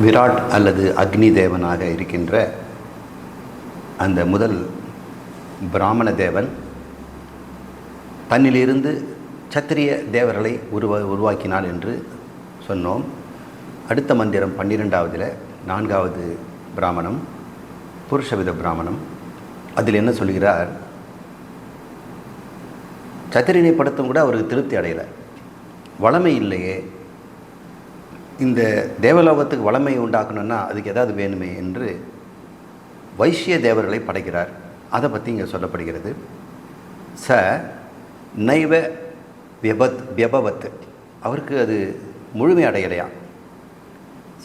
விராட் அல்லது அக்னி தேவனாக இருக்கின்ற அந்த முதல் பிராமண தேவன் தன்னிலிருந்து சத்திரிய தேவர்களை உருவ உருவாக்கினார் என்று சொன்னோம். அடுத்த மந்திரம் பன்னிரெண்டாவதில் நான்காவது பிராமணம் புருஷவித பிராமணம். அதில் என்ன சொல்கிறார்? சத்திரியனை படுத்தும் கூட அவருக்கு திருப்தி அடையலை. வளமை இல்லையே. இந்த தேவலோகத்துக்கு வளமை உண்டாக்கணும்னா அதுக்கு ஏதாவது வேணுமே என்று வைஷ்ய தேவர்களை படைக்கிறார். அதை பற்றி இங்கே சொல்லப்படுகிறது. ச நைவ வெபத் வியபவத். அவருக்கு அது முழுமை அடையலையா?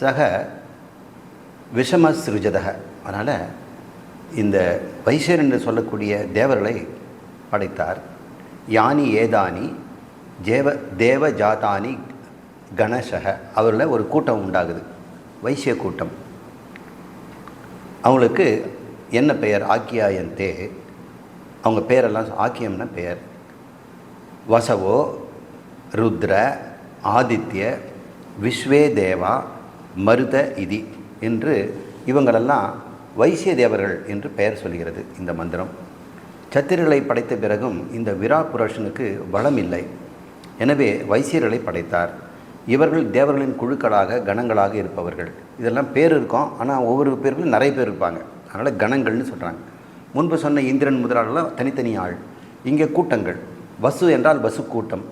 சக விஷம சிருஜதக அதனால் இந்த வைசியர் என்று சொல்லக்கூடிய தேவர்களை படைத்தார். யானி ஏதானி ஜேவ தேவ ஜாதானி கணேசக அவரில் ஒரு கூட்டம் உண்டாகுது. வைசிய கூட்டம். அவங்களுக்கு என்ன பெயர்? ஆக்கியாயந்தே அவங்க பேரெல்லாம் ஆக்கியம்னா பெயர். வசவோ ருத்ர ஆதித்ய விஸ்வே தேவா மருத இதி என்று இவங்களெல்லாம் வைசிய தேவர்கள் என்று பெயர் சொல்கிறது இந்த மந்திரம். சத்திரர்களை படைத்த பிறகும் இந்த விரா புருஷனுக்கு வளம் இல்லை. எனவே வைசியர்களை படைத்தார். இவர்கள் தேவர்களின் குழுக்களாக கணங்களாக இருப்பவர்கள். இதெல்லாம் பேர் இருக்கும். ஆனால் ஒவ்வொரு பேர்களும் நிறைய பேர் இருப்பாங்க. அதனால் கணங்கள்னு சொல்கிறாங்க முன்பு சொன்ன இந்திரன் முதலாளெல்லாம் தனித்தனி ஆள். இங்கே கூட்டங்கள். வசு என்றால் வசு கூட்டம்.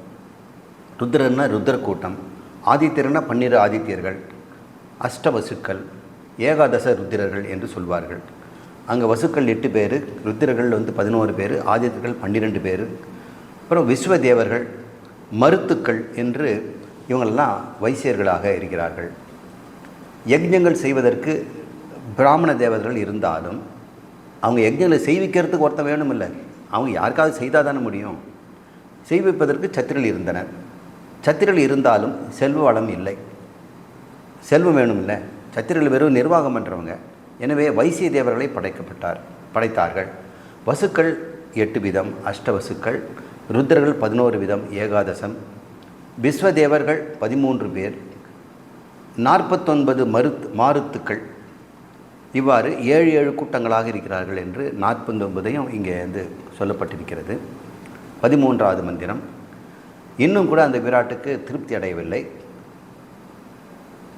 ருத்ரன்னா ருத்ர கூட்டம். ஆதித்யர்னா பன்னிரு ஆதித்யர்கள். அஷ்டவசுக்கள் ஏகாதச ருத்திரர்கள் என்று சொல்வார்கள். அங்கே வசுக்கள் எட்டு பேர் ருத்திரர்கள் வந்து பதினோரு பேர் ஆதித்யர்கள் பன்னிரெண்டு பேர். அப்புறம் விஸ்வ தேவர்கள் மருத்துக்கள் என்று இவங்களெல்லாம் வைசியர்களாக இருக்கிறார்கள். யஜ்ஞங்கள் செய்வதற்கு பிராமண தேவர்கள் இருந்தாலும் அவங்க யஜ்ஞங்களை செய்விக்கிறதுக்கு ஒருத்தன் வேணும் இல்லை அவங்க யாருக்காவது செய்தால் தானே முடியும். செய்விப்பதற்கு சத்திரல் இருந்தனர். சத்திரல் இருந்தாலும் செல்வ வளம் இல்லை. செல்வம் வேணும் இல்லை சத்திரல் வெறும் நிர்வாகம் பண்ணுறவங்க எனவே வைசிய தேவர்களை படைக்கப்பட்டார் படைத்தார்கள். வசுக்கள் எட்டு விதம் அஷ்டவசுக்கள் ருத்ரர்கள் பதினோரு விதம் ஏகாதசம் விஸ்வதேவர்கள் பதிமூன்று பேர் நாற்பத்தொன்பது மருத் மாருத்துக்கள். இவ்வாறு ஏழு ஏழு கூட்டங்களாக இருக்கிறார்கள் என்று நாற்பத்தொன்பதையும் இங்கே வந்து சொல்லப்பட்டிருக்கிறது. பதிமூன்றாவது மந்திரம். இன்னும் கூட அந்த விராட்டுக்கு திருப்தி அடையவில்லை.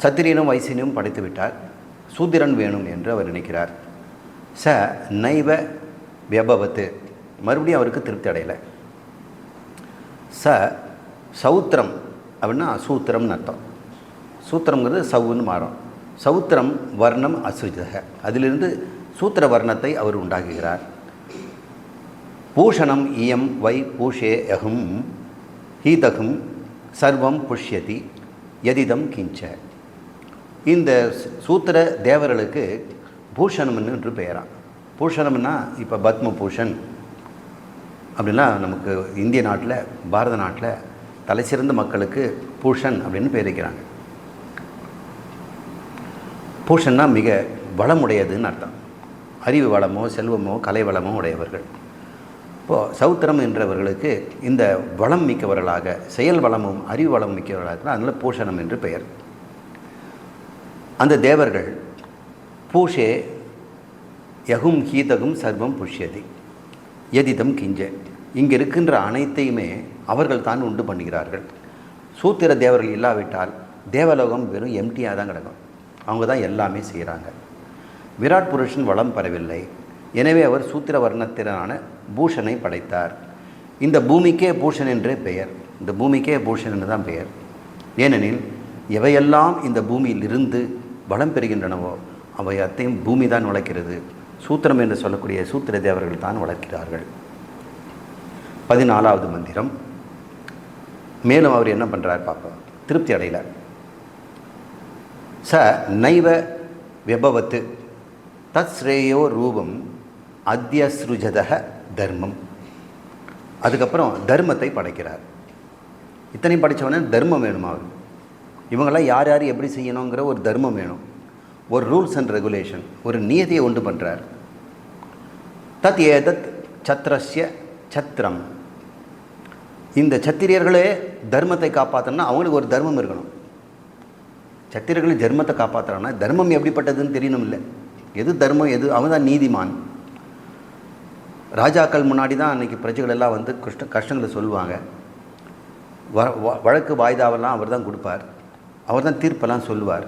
சத்திரியனும் வைசியனும் படைத்து விட்டார். சூத்திரன் வேணும் என்று அவர் நினைக்கிறார். ச நைவ வியபவத்து. மறுபடியும் அவருக்கு திருப்தி அடையலை. ச சௌத்திரம் அப்படின்னா சூத்திரம்னு அர்த்தம். சூத்திரங்கிறது சவுன்னு மாறும். சௌத்திரம் வர்ணம் அசுஜக அதிலிருந்து சூத்திர வர்ணத்தை அவர் உண்டாக்குகிறார். பூஷணம் இயம் வை பூஷே அகும் ஹீதகும் சர்வம் புஷ்யதி எதிதம் கிஞ்ச. இந்த சூத்திர தேவர்களுக்கு பூஷணம்னு என்று பெயரான் பூஷணம்னா இப்போ பத்ம பூஷன் அப்படின்னா நமக்கு இந்திய நாட்டில் பாரத நாட்டில் தலைசிறந்த மக்களுக்கு பூஷன் அப்படின்னு பேர் வைக்கிறாங்க. பூஷன்னா மிக வளமுடையதுன்னு அர்த்தம். அறிவு வளமோ செல்வமோ கலை வளமோ உடையவர்கள். இப்போது சௌத்திரம் என்றவர்களுக்கு இந்த வளம் மிக்கவர்களாக செயல் வளமும் அறிவு வளம் மிக்கவர்களாக அதனால் பூஷணம் என்று பெயர். அந்த தேவர்கள் பூஷே யகும் ஹீதகும் சர்வம் புஷ்யதி எதிதம் கிஞ்ச. இங்கே இருக்கின்ற அனைத்தையுமே அவர்கள் தான் உண்டு பண்ணுகிறார்கள். சூத்திர தேவர்கள் இல்லாவிட்டால் தேவலோகம் வெறும் எம்டியாக தான் கிடக்கும். அவங்க தான் எல்லாமே செய்கிறாங்க விராட் புருஷன் வளம் பெறவில்லை. எனவே அவர் சூத்திர வர்ணத்தினான பூஷனை படைத்தார். இந்த பூமிக்கே பூஷன் என்றே பெயர். இந்த பூமிக்கே பூஷன் என்று தான் பெயர். ஏனெனில் எவையெல்லாம் இந்த பூமியில் இருந்து வளம் பெறுகின்றனவோ அவை அத்தையும் பூமி தான் வளர்க்கிறது சூத்திரம் என்று சொல்லக்கூடிய சூத்திர தேவர்கள் தான் வளர்க்கிறார்கள். பதினாலாவது மந்திரம். மேலும் அவர் என்ன பண்ணுறார் பார்ப்போம் திருப்தி அடையல. ச நைவ விபவத்து தத் ஸ்ரேயோ ரூபம் அத்தியஸ்ருஜதக தர்மம். அதுக்கப்புறம் தர்மத்தை படைக்கிறார். இத்தனை படித்தவொடனே தர்மம் வேணுமா அவர் இவங்களாம் யார் யார் எப்படி செய்யணுங்கிற ஒரு தர்மம் வேணும். ஒரு ரூல்ஸ் அண்ட் ரெகுலேஷன் ஒரு நியதியை உண்டு பண்ணுறார் தத் ஏதத் சத்ரஸ்ய சத்திரம். இந்த சத்திரியர்களே தர்மத்தை காப்பாற்றணும்னா அவங்களுக்கு ஒரு தர்மம் இருக்கணும். சத்திரியர்கள் தர்மத்தை காப்பாற்றுறாங்கன்னா தர்மம் எப்படிப்பட்டதுன்னு தெரியணும் இல்லை எது தர்மம் எது அவன் தான் நீதிமான். ராஜாக்கள் முன்னாடி தான் அன்றைக்கி பிரஜைகள் எல்லாம் வந்து கஷ்ட கஷ்டங்களை சொல்லுவாங்க. வ வ- வழக்கு வாய்தாவெல்லாம் அவர் தான் கொடுப்பார். அவர் தான் தீர்ப்பெல்லாம் சொல்லுவார்.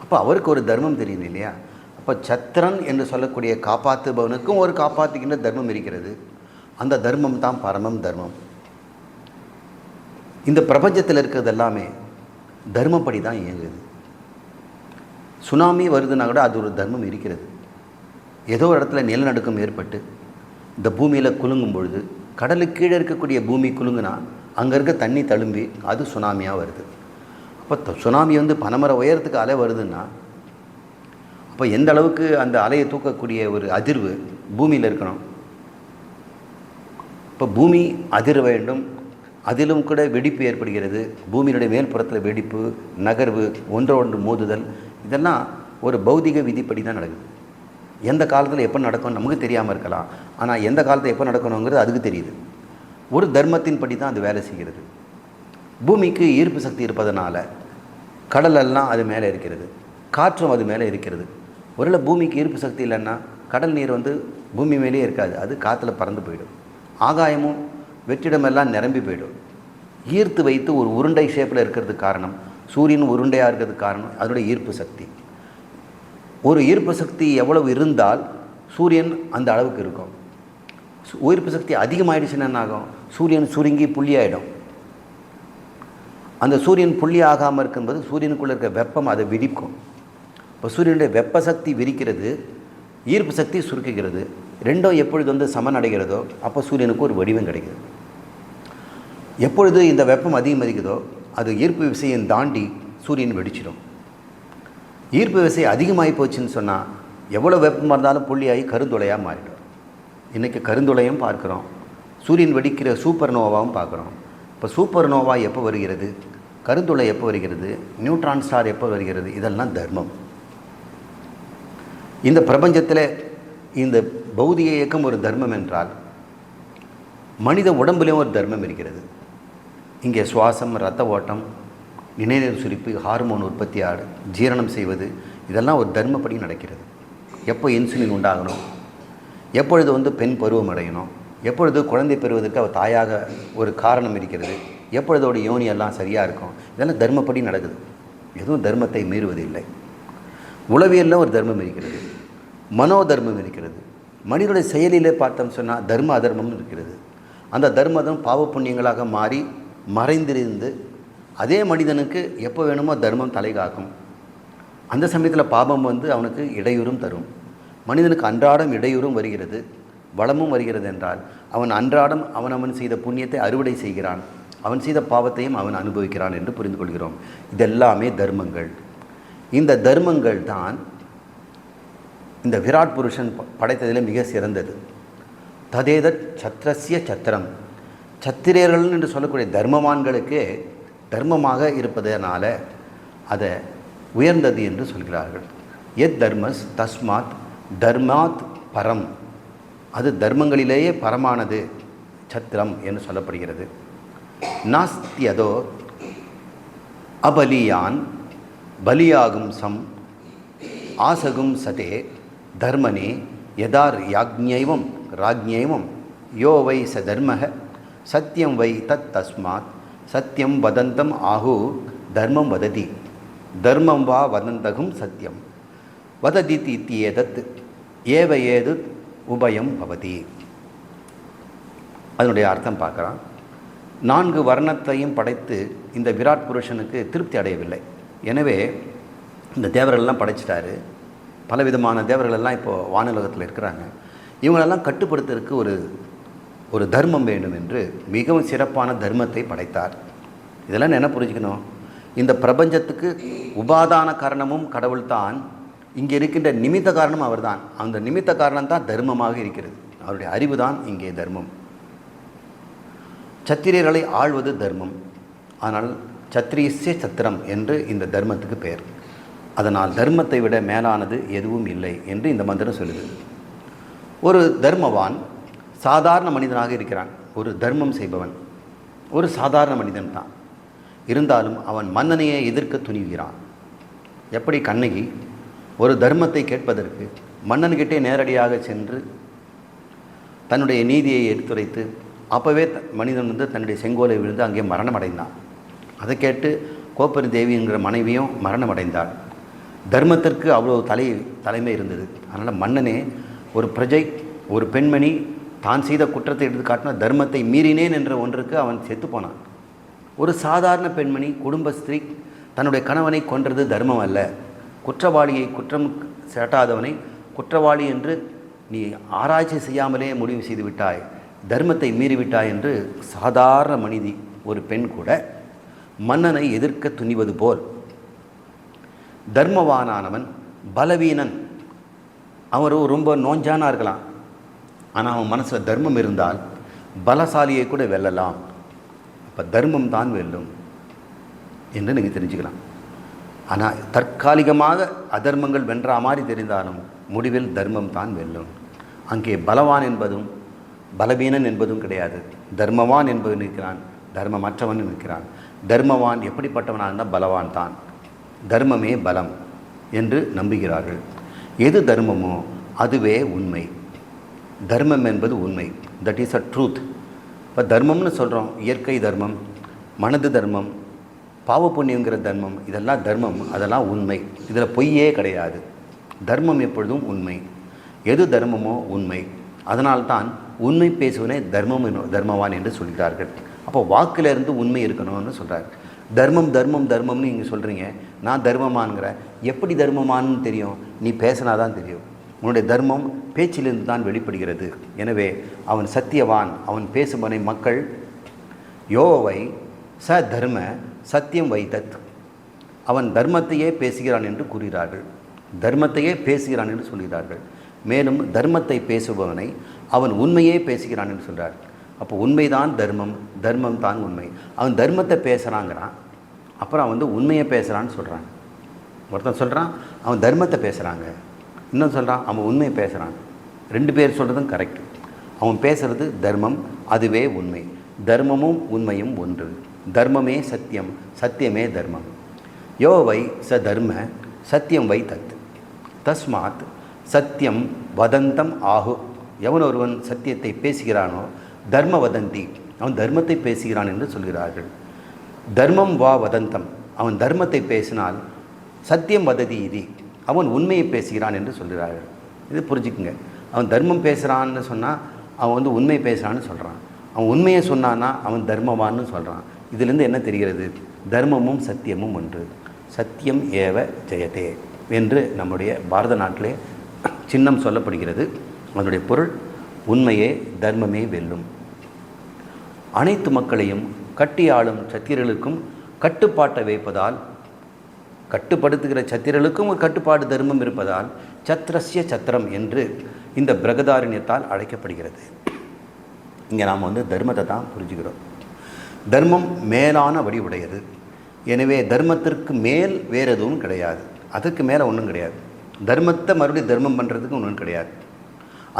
அப்போ அவருக்கு ஒரு தர்மம் தெரியுது இல்லையா? அப்போ சத்திரன் என்று சொல்லக்கூடிய காப்பாற்றுபவனுக்கும் ஒரு காப்பாற்றுகின்ற தர்மம் இருக்கிறது. அந்த தர்மம் தான் பரமம் தர்மம். இந்த பிரபஞ்சத்தில் இருக்கிறது எல்லாமே தர்மப்படி தான் இயங்குது. சுனாமி வருதுன்னா கூட அது ஒரு தர்மம் இருக்கிறது. ஏதோ ஒரு இடத்துல நிலநடுக்கம் ஏற்பட்டு இந்த பூமியில் குலுங்கும் பொழுது கடலுக்கு கீழே இருக்கக்கூடிய பூமி குலுங்குனா அங்கே இருக்க தண்ணி தழும்பி அது சுனாமியாக வருது. அப்போ த- சுனாமி வந்து பனமர உயரத்துக்கு அலை வருதுன்னா அப்போ எந்த அளவுக்கு அந்த அலையை தூக்கக்கூடிய ஒரு அதிர்வு பூமியில் இருக்கணும்? இப்போ பூமி அதிர வேண்டும். அதிலும் கூட வெடிப்பு ஏற்படுகிறது. பூமியினுடைய மேல்புறத்தில் வெடிப்பு நகர்வு ஒன்றோடு மோதுதல் இதெல்லாம் ஒரு பௌதிக விதிப்படி தான் நடக்குது. எந்த காலத்தில் எப்போ நடக்கும் நமக்கு தெரியாமல் இருக்கலாம். ஆனால் எந்த காலத்தில் எப்போ நடக்கணுங்கிறது அதுக்கு தெரியுது. ஒரு தர்மத்தின் படி தான் அது வேலை செய்கிறது. பூமிக்கு ஈர்ப்பு சக்தி இருப்பதனால கடலெல்லாம் அது மேலே இருக்கிறது. காற்றும் அது மேலே இருக்கிறது. ஒருவேளை பூமிக்கு ஈர்ப்பு சக்தி இல்லைன்னா கடல் நீர் வந்து பூமி மேலேயே இருக்காது. அது காற்றுல பறந்து போயிடும். ஆகாயமும் வெற்றிடமெல்லாம் நிரம்பி போயிடும். ஈர்த்து வைத்து ஒரு உருண்டை ஷேப்பில் இருக்கிறதுக்கு காரணம் சூரியன் உருண்டையாக இருக்கிறதுக்கு காரணம் அதனுடைய ஈர்ப்பு சக்தி. ஒரு ஈர்ப்பு சக்தி எவ்வளவு இருந்தால் சூரியன் அந்த அளவுக்கு இருக்கும். ஈர்ப்பு சக்தி அதிகமாகிடுச்சுன்னா என்ன ஆகும்? சூரியன் சுருங்கி புள்ளியாயிடும். அந்த சூரியன் புள்ளி ஆகாமல் இருக்கும்போது சூரியனுக்குள்ளே இருக்க வெப்பம் அதை விரிக்கும். இப்போ சூரியனுடைய வெப்ப சக்தி விரிக்கிறது ஈர்ப்பு சக்தி சுருக்குகிறது. ரெண்டும் எப்பொழுது வந்து சமனடைகிறதோ அப்போ சூரியனுக்கு ஒரு வடிவம் கிடைக்குது. எப்பொழுது இந்த வெப்பம் அதிகமதிக்குதோ அது ஈர்ப்பு விசையை தாண்டி சூரியன் வெடிச்சிடும். ஈர்ப்பு விசை அதிகமாகி போச்சுன்னு சொன்னால் எவ்வளோ வெப்பமாக இருந்தாலும் புள்ளியாகி கருந்துளையாக மாறிடும். இன்றைக்கி கருந்துளையும் பார்க்குறோம். சூரியன் வெடிக்கிற சூப்பர் நோவாவும் பார்க்குறோம். இப்போ சூப்பர் நோவா எப்போ வருகிறது? கருந்துளை எப்போ வருகிறது? நியூட்ரான் ஸ்டார் எப்போ வருகிறது? இதெல்லாம் தர்மம். இந்த பிரபஞ்சத்தில் இந்த பௌதிக இயக்கம் ஒரு தர்மம் என்றால் மனித உடம்புலேயும் ஒரு தர்மம் இருக்கிறது. இங்கே சுவாசம் இரத்த ஓட்டம் நினைநீர் சுரிப்பு ஹார்மோன் உற்பத்தி ஆடு ஜீரணம் செய்வது இதெல்லாம் ஒரு தர்மப்படி நடக்கிறது. எப்போ இன்சுலின் உண்டாகணும்? எப்பொழுது வந்து பெண் பருவம் அடையணும்? எப்பொழுது குழந்தை பெறுவதற்கு அவர் தாயாக ஒரு காரணம் இருக்கிறது? எப்பொழுதோட யோனி எல்லாம் சரியாக இருக்கும்? இதெல்லாம் தர்மப்படி நடக்குது. எதுவும் தர்மத்தை மீறுவதில்லை. உளவியலில் ஒரு தர்மம் இருக்கிறது. மனோ தர்மம் இருக்கிறது. மனிதனுடைய செயலிலே பார்த்தோம் சொன்னால் தர்ம அதர்மம் இருக்கிறது. அந்த தர்மதம் பாவ புண்ணியங்களாக மாறி மறைந்திருந்து அதே மனிதனுக்கு எப்போ வேணுமோ தர்மம் தலை காக்கும் அந்த சமயத்தில் பாபம் வந்து அவனுக்கு இடையூறும் தரும். மனிதனுக்கு அன்றாடம் இடையூறும் வருகிறது வளமும் வருகிறது என்றால் அவன் அன்றாடம் அவன் அவன் செய்த புண்ணியத்தை அறுவடை செய்கிறான். அவன் செய்த பாவத்தையும் அவன் அனுபவிக்கிறான் என்று புரிந்து கொள்கிறோம். இதெல்லாமே தர்மங்கள். இந்த தர்மங்கள் தான் இந்த விராட் புருஷன் படைத்ததில் மிக சிறந்தது. ததேதத் சத்ரஸ்ய சத்திரம் சத்திரியர்கள் என்று சொல்லக்கூடிய தர்மவான்களுக்கு தர்மமாக இருப்பதனால அதை உயர்ந்தது என்று சொல்கிறார்கள். எத் தர்மஸ் தஸ்மாத் தர்மாத் பரம். அது தர்மங்களிலேயே பரமானது சத்திரம் என்று சொல்லப்படுகிறது. நாஸ்தியதோ அபலியான் பலியாகும் சம் ஆசகும் சதே தர்மனே யதார் யாக்ஞைவம் ராஜ்ஞைவம் யோ வை ச தர்மः சத்தியம் வை தத் தஸ்மாத் சத்தியம் வதந்தம் ஆகு தர்மம் வததி தர்மம் வா வதந்தகும் சத்தியம் வததித் இத்தியேதத் ஏவ ஏது உபயம் பவதி. அதனுடைய அர்த்தம் பார்க்குறான் நான்கு வர்ணத்தையும் படைத்து இந்த விராட் புருஷனுக்கு திருப்தி அடையவில்லை. எனவே இந்த தேவர்கள்லாம் படைச்சிட்டாரு. பலவிதமான தேவர்கள் எல்லாம் இப்போது வானுலகத்தில் இருக்கிறாங்க. இவங்களெல்லாம் கட்டுப்படுத்துறதுக்கு ஒரு ஒரு தர்மம் வேண்டும் என்று மிகவும் சிறப்பான தர்மத்தை படைத்தார். இதெல்லாம் என்ன புரிஞ்சுக்கணும்? இந்த பிரபஞ்சத்துக்கு உபாதான காரணமும் கடவுள்தான். இங்கே இருக்கின்ற நிமித்த காரணம் அவர்தான். அந்த நிமித்த காரணம் தான் தர்மமாக இருக்கிறது. அவருடைய அறிவு தான் இங்கே தர்மம். சத்திரியர்களை ஆள்வது தர்மம். ஆனால் சத்திரியஸ்ய சத்திரம் என்று இந்த தர்மத்துக்கு பெயர். அதனால் தர்மத்தை விட மேலானது எதுவும் இல்லை என்று இந்த மந்திரம் சொல்லுது. ஒரு தர்மவான் சாதாரண மனிதனாக இருக்கிறான். ஒரு தர்மம் செய்பவன். ஒரு சாதாரண மனிதன் தான். இருந்தாலும் அவன் மன்னனையை எதிர்க்க துணிவுகிறான் எப்படி கண்ணகி ஒரு தர்மத்தை கேட்பதற்கு மன்னன்கிட்டே நேரடியாக சென்று தன்னுடைய நீதியை எடுத்துரைத்து அப்போவே மனிதன் வந்து தன்னுடைய செங்கோலை விழுந்து அங்கே மரணம் அடைந்தான் அதை கேட்டு கோப்பரி தேவிங்கிற மனைவியும் மரணம் அடைந்தாள் தர்மத்திற்கு அவ்வளோ தலை தலைமை இருந்தது. அதனால் மன்னனே ஒரு பிரஜை ஒரு பெண்மணி தான் செய்த குற்றத்தை எடுத்து காட்டினா தர்மத்தை மீறினேன் என்ற ஒன்றுக்கு அவன் செத்து போனான். ஒரு சாதாரண பெண்மணி குடும்ப ஸ்திரீ தன்னுடைய கணவனை கொன்றது தர்மம் அல்ல. குற்றவாளியை குற்றம் சாட்டாதவனை குற்றவாளி என்று நீ ஆராய்ச்சி செய்யாமலே முடிவு செய்து விட்டாய் தர்மத்தை மீறிவிட்டாய் என்று சாதாரண மனிதி ஒரு பெண் கூட மன்னனை எதிர்க்க துணிவது போல் தர்மவானானவன் பலவீனன். அவரும் ரொம்ப நோஞ்சானா இருக்கலாம். ஆனால் அவன் மனசில் தர்மம் இருந்தால் பலசாலியை கூட வெல்லலாம். அப்போ தர்மம் தான் வெல்லும் என்று நீங்கள் தெரிஞ்சுக்கலாம். ஆனால் தற்காலிகமாக அதர்மங்கள் வென்றா மாதிரி தெரிந்தாலும் முடிவில் தர்மம் தான் வெல்லும். அங்கே பலவான் என்பதும் பலவீனன் என்பதும் கிடையாது. தர்மவான் என்பவன் இருக்கிறான் தர்மமற்றவன் இருக்கிறான். தர்மவான் எப்படிப்பட்டவனாக இருந்தால் பலவான் தான். தர்மமே பலம் என்று நம்புகிறார்கள். எது தர்மமோ அதுவே உண்மை. தர்மம் என்பது உண்மை. தட் இஸ் அ ட்ரூத் இப்போ தர்மம்னு சொல்கிறோம் இயற்கை தர்மம் மனது தர்மம் பாவ புண்ணியங்கிற தர்மம் இதெல்லாம் தர்மம் அதெல்லாம் உண்மை. இதில் பொய்யே கிடையாது. தர்மம் எப்பொழுதும் உண்மை. எது தர்மமோ உண்மை. அதனால்தான் உண்மை பேசுவனே தர்மம் தர்மவான் என்று சொல்கிறார்கள். அப்போ வாக்கிலிருந்து உண்மை இருக்கணும்னு சொல்கிறார் தர்மம் தர்மம் தர்மம்னு நீங்கள் சொல்கிறீங்க நான் தர்மமான்ங்கிற எப்படி தர்மமான்னு தெரியும்? நீ பேசினா தான் தெரியும். உன்னுடைய தர்மம் பேச்சிலிருந்து தான் வெளிப்படுகிறது. எனவே அவன் சத்தியவான். அவன் பேசுபனை மக்கள் யோவை ச தர்ம சத்தியம் வைத்தத். அவன் தர்மத்தையே பேசுகிறான் என்று கூறுகிறார்கள். தர்மத்தையே பேசுகிறான் என்று சொல்கிறார்கள். மேலும் தர்மத்தை பேசுபவனை அவன் உண்மையே பேசுகிறான் என்று சொல்கிறார் அப்போ உண்மைதான் தர்மம். தர்மம் தான் உண்மை. அவன் தர்மத்தை பேசுகிறாங்கிறான் அப்புறம் அவன் வந்து உண்மையை பேசுகிறான்னு சொல்கிறான் ஒருத்தன் சொல்கிறான் அவன் தர்மத்தை பேசுகிறாங்க இன்னும் சொல்கிறான் அவன் உண்மையை பேசுகிறான் ரெண்டு பேர் சொல்கிறதும் கரெக்ட் அவன் பேசுகிறது தர்மம் அதுவே உண்மை. தர்மமும் உண்மையும் ஒன்று. தர்மமே சத்தியம் சத்தியமே தர்மம். யோ வை ச தர்ம சத்தியம் வை தத். தஸ்மாத் சத்தியம் வதந்தம் ஆகு. எவன் ஒருவன் சத்தியத்தை பேசுகிறானோ தர்ம வதந்தி. அவன் தர்மத்தை பேசுகிறான் என்று சொல்கிறார்கள். தர்மம் வா வதந்தம். அவன் தர்மத்தை பேசினால் சத்தியம் வததி இது. அவன் உண்மையை பேசுகிறான் என்று சொல்கிறார்கள். இது புரிஞ்சுக்குங்க. அவன் தர்மம் பேசுகிறான்னு சொன்னால் அவன் வந்து உண்மை பேசுகிறான்னு சொல்கிறான் அவன் உண்மையை சொன்னான்னா அவன் தர்மவான்னு சொல்கிறான் இதிலேருந்து என்ன தெரிகிறது? தர்மமும் சத்தியமும் ஒன்று. சத்தியம் ஏவ ஜெயதே என்று நம்முடைய பாரத நாட்டிலே சின்னம் சொல்லப்படுகிறது. அதனுடைய பொருள் உண்மையே தர்மமே வெல்லும். அனைத்து மக்களையும் கட்டி ஆளும் சத்திரர்களுக்கும் கட்டுப்பாட்டை வைப்பதால் கட்டுப்படுத்துகிற சத்திரர்களுக்கும் ஒரு கட்டுப்பாடு தர்மம் இருப்பதால் சத்ரஸ்ய சத்திரம் என்று இந்த பிரகதாரண்யத்தால் அழைக்கப்படுகிறது. இங்கே நாம் வந்து தர்மத்தை தான் புரிஞ்சுக்கிறோம். தர்மம் மேலான வடிவுடையது எனவே தர்மத்திற்கு மேல் வேறு எதுவும் கிடையாது. அதுக்கு மேலே ஒன்றும் கிடையாது. தர்மத்தை மறுபடியும் தர்மம் பண்ணுறதுக்கு ஒன்றும் கிடையாது.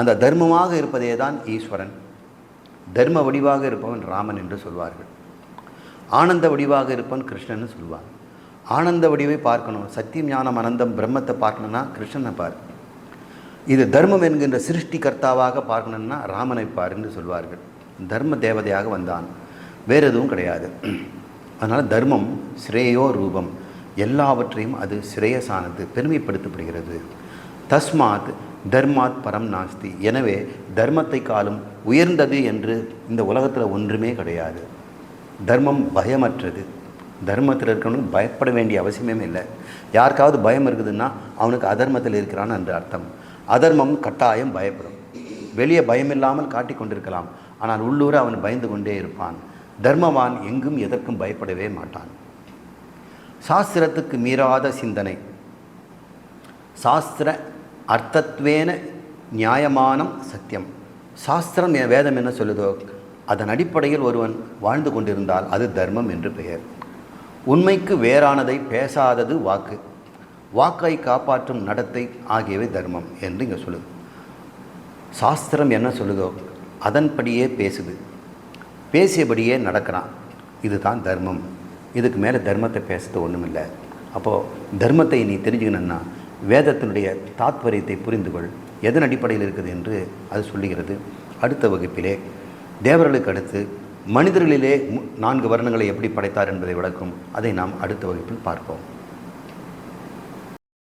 அந்த தர்மமாக இருப்பதே தான் ஈஸ்வரன். தர்ம வடிவாக இருப்பவன் ராமன் என்று சொல்வார்கள். ஆனந்த வடிவாக இருப்பவன் கிருஷ்ணன்னு சொல்லுவாங்க ஆனந்த வடிவை பார்க்கணும். சத்தியம் ஞானம் அனந்தம் பிரம்மத்தை பார்க்கணும்னா கிருஷ்ணனை பார். இது தர்மம் என்கின்ற சிருஷ்டி கர்த்தாவாக பார்க்கணும்னா ராமனை பார் என்று சொல்வார்கள். தர்ம தேவதையாக வந்தான். வேறு எதுவும் கிடையாது. அதனால் தர்மம் ஸ்ரேயோ ரூபம். எல்லாவற்றையும் அது சிரேயசானது பெருமைப்படுத்தப்படுகிறது. தஸ்மாத் தர்மாத் பரம் நாஸ்தி. எனவே தர்மத்தை காலும் உயர்ந்தது என்று இந்த உலகத்தில் ஒன்றுமே கிடையாது. தர்மம் பயமற்றது. தர்மத்தில் இருக்கிறவனுக்கு பயப்பட வேண்டிய அவசியமே இல்லை. யாருக்காவது பயம் இருக்குதுன்னா அவனுக்கு அதர்மத்தில் இருக்கிறான்னு என்று அர்த்தம். அதர்மம் கட்டாயம் பயப்படும். வெளியே பயமில்லாமல் காட்டிக் கொண்டிருக்கலாம். ஆனால் உள்ளூர அவன் பயந்து கொண்டே இருப்பான். தர்மவான் எங்கும் எதற்கும் பயப்படவே மாட்டான். சாஸ்திரத்துக்கு மீறாத சிந்தனை. சாஸ்திர அர்த்தத்வேன நியாயமானம் சத்தியம். சாஸ்திரம் வேதம் என்ன சொல்லுதோ அதன் அடிப்படையில் ஒருவன் வாழ்ந்து கொண்டிருந்தால் அது தர்மம் என்று பெயர். உண்மைக்கு வேறானதை பேசாதது வாக்கு. வாக்கை காப்பாற்றும் நடத்தை ஆகியவை தர்மம் என்று இங்கே சொல்லுது. சாஸ்திரம் என்ன சொல்லுதோ அதன்படியே பேசுது. பேசியபடியே நடக்கிறான். இதுதான் தர்மம். இதுக்கு மேலே தர்மத்தை பேசுறது ஒன்றும் இல்லை அப்போது தர்மத்தை நீ தெரிஞ்சுக்கணுன்னா வேதத்தினுடைய தாத்பரியத்தை புரிந்து கொள் எதன் அடிப்படையில் இருக்குது என்று அது சொல்லுகிறது. அடுத்த வகுப்பிலே தேவர்களுக்கு அடுத்து மனிதர்களிலே மு- நான்கு வர்ணங்களை எப்படி படைத்தார் என்பதை விளக்கும். அதை நாம் அடுத்த வகுப்பில் பார்ப்போம்.